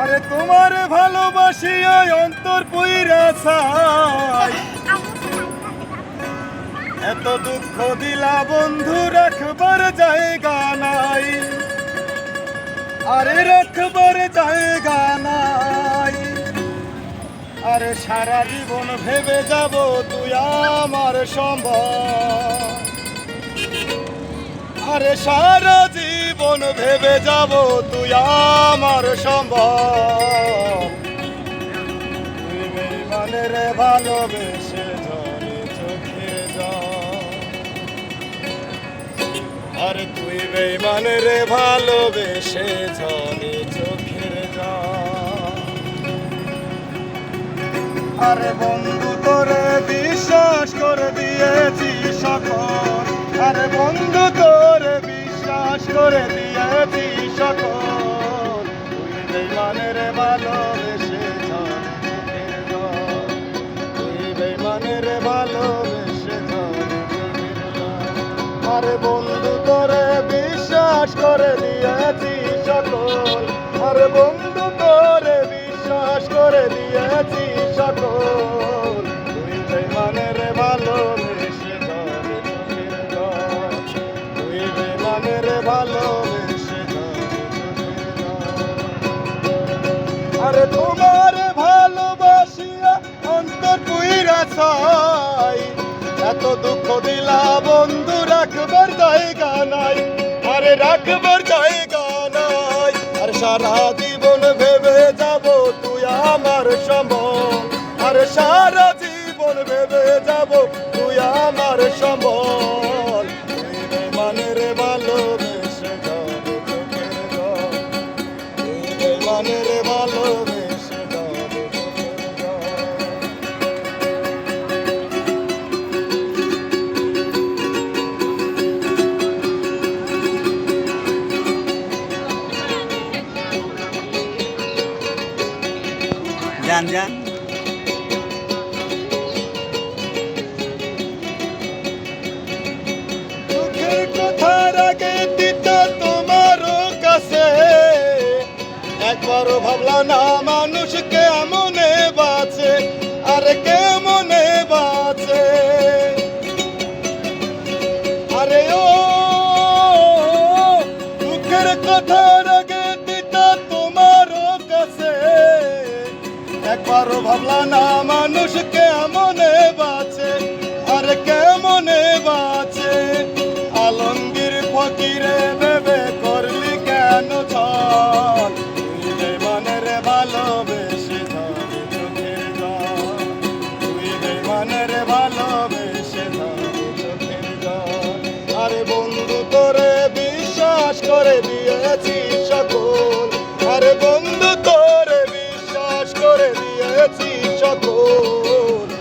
আরে তোমার ভালোবাসি অন্তর পুইরা এত দুঃখ দিলা বন্ধু, রাখবার জায়গা নাই। আরে রাখবার জায়গা নাই। আরে সারা জীবন ভেবে যাব তুই আমার সম্ভব আরে সারা জীবন ভেবে যাব তুই আমার সম্ভব তুই বেইমানের ভালোবেসে জলে। চোখে আরে তুই বেইমানের ভালোবেসে জলে জল। আরে বন্ধু, তোরে বিশ্বাস করে দিয়েছি সকল। আরে বন্ধু, তোরে বিশ্বাস করে দিয়েছি সকল তুই বেমানের ভালোবেসে। তুই বেমানের ভালোবেসে। আরে বন্ধু, তোরে বিশ্বাস করে দিয়েছি সকল আরে বন্ধু, তোরে আরে তোমার ভালোবাসিয়া অন্তর পুইরা ছাই। এত দুঃখ দিলা বন্ধু, রাখবার জায়গা নাই। আরে রাখবার জায়গা নাই। আর সারা জীবন ভেবে যাব তুই আমার সম্ভব আরে সারা জীবন ভেবে যাব তুই আমার তুই মানের ভালোবেসে যাবে চোখের যান একবারও ভাবলা না মানুষ কেমনে বাঁচে আরে কেমনে বাঁচে। আরে ও দুঃখের কথার একবারও ভাবলা না মানুষ কেমনে বাঁচে? আর কেমনে বাঁচে? আলমগীর ফকিরে পেয়েছি সকল।